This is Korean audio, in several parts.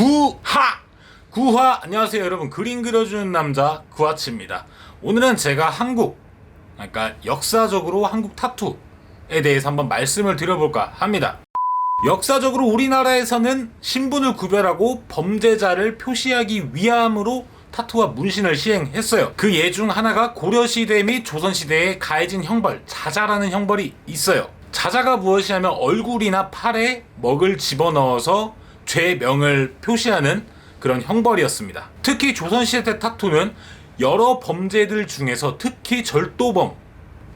구하! 구하! 안녕하세요 여러분 그림 그려주는 남자 구하치입니다 오늘은 제가 한국 그러니까 역사적으로 한국 타투에 대해서 한번 말씀을 드려볼까 합니다 역사적으로 우리나라에서는 신분을 구별하고 범죄자를 표시하기 위함으로 타투와 문신을 시행했어요. 그 예 중 하나가 고려시대 및 조선시대에 가해진 형벌, 자자라는 형벌이 있어요. 자자가 무엇이냐면 얼굴이나 팔에 먹을 집어넣어서 죄명을 표시하는 그런 형벌이었습니다. 특히 조선시대 때 타투는 여러 범죄들 중에서 특히 절도범,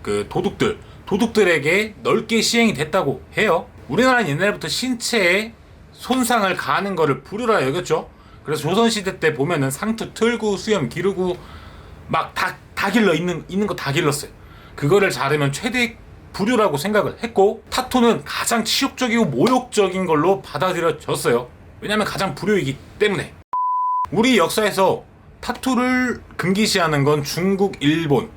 그 도둑들, 도둑들에게 넓게 시행이 됐다고 해요. 우리나라는 옛날부터 신체에 손상을 가하는 것을 불효라 여겼죠. 그래서 조선시대 때 보면은 상투 틀고 수염 기르고 막 다 다 길러 있는 있는 거 다 길렀어요. 그거를 자르면 최대 불효라고 생각을 했고 타투는 가장 치욕적이고 모욕적인 걸로 받아들여졌어요. 왜냐하면 가장 불효이기 때문에 우리 역사에서 타투를 금기시하는 건 중국, 일본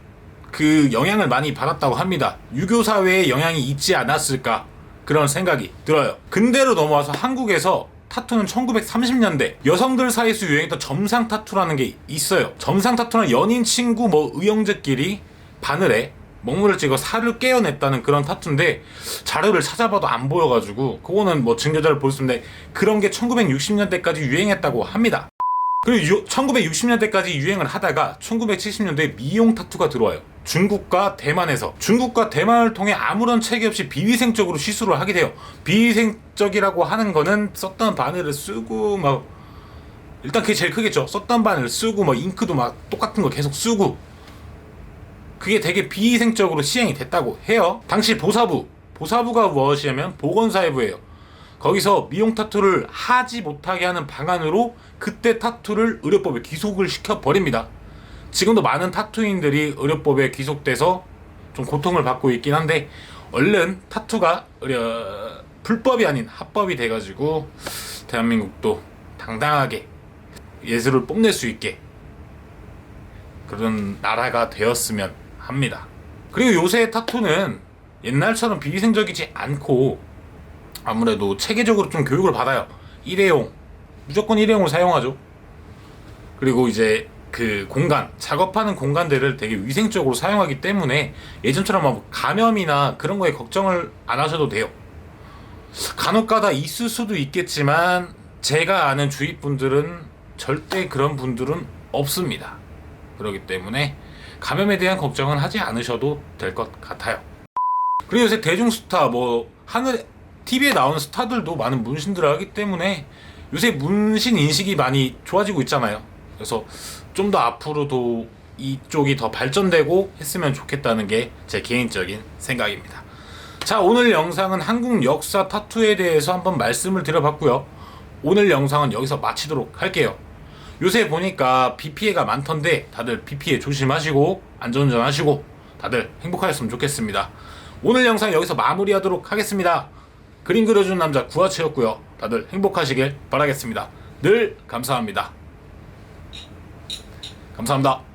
그 영향을 많이 받았다고 합니다. 유교 사회에 영향이 있지 않았을까 그런 생각이 들어요. 근대로 넘어와서 한국에서 타투는 1930년대 여성들 사이에서 유행했던 점상 타투라는 게 있어요. 점상 타투는 연인, 친구, 뭐 의형제끼리 바늘에 먹물을 찍어 살을 깨어냈다는 그런 타투인데 자료를 찾아봐도 안 보여가지고 그거는 뭐 증거자를 볼 수 있는데 그런 게 1960년대까지 유행했다고 합니다. 그리고 1960년대까지 유행을 하다가 1970년대에 미용 타투가 들어와요. 중국과 대만에서 중국과 대만을 통해 아무런 체계 없이 비위생적으로 시술을 하게 돼요. 비위생적이라고 하는 거는 썼던 바늘을 쓰고 막 일단 그게 제일 크겠죠. 썼던 바늘 쓰고 막 잉크도 막 똑같은 거 계속 쓰고 그게 되게 비위생적으로 시행이 됐다고 해요. 당시 보사부 보사부가 무엇이냐면 보건사회부예요. 거기서 미용 타투를 하지 못하게 하는 방안으로 그때 타투를 의료법에 귀속을 시켜 버립니다. 지금도 많은 타투인들이 의료법에 귀속돼서 좀 고통을 받고 있긴 한데 얼른 타투가 의료 불법이 아닌 합법이 돼가지고 대한민국도 당당하게 예술을 뽐낼 수 있게 그런 나라가 되었으면 합니다. 그리고 요새 타투는 옛날처럼 비위생적이지 않고 아무래도 체계적으로 좀 교육을 받아요. 일회용 무조건 일회용을 사용하죠. 그리고 이제 그 공간 작업하는 공간들을 되게 위생적으로 사용하기 때문에 예전처럼 막 감염이나 그런 거에 걱정을 안 하셔도 돼요. 간혹 가다 있을 수도 있겠지만 제가 아는 주위 분들은 절대 그런 분들은 없습니다. 그렇기 때문에 감염에 대한 걱정은 하지 않으셔도 될 것 같아요. 그리고 요새 대중 스타 뭐 하늘 TV에 나오는 스타들도 많은 문신들을 하기 때문에 요새 문신 인식이 많이 좋아지고 있잖아요. 그래서 좀 더 앞으로도 이쪽이 더 발전되고 했으면 좋겠다는 게 제 개인적인 생각입니다. 자, 오늘 영상은 한국 역사 타투에 대해서 한번 말씀을 드려봤고요. 오늘 영상은 여기서 마치도록 할게요. 요새 보니까 비 피해가 많던데 다들 비 피해 조심하시고 안전운전 하시고 다들 행복하셨으면 좋겠습니다. 오늘 영상 여기서 마무리하도록 하겠습니다. 그림 그려주는 남자 구하체였고요. 다들 행복하시길 바라겠습니다. 늘 감사합니다. 감사합니다.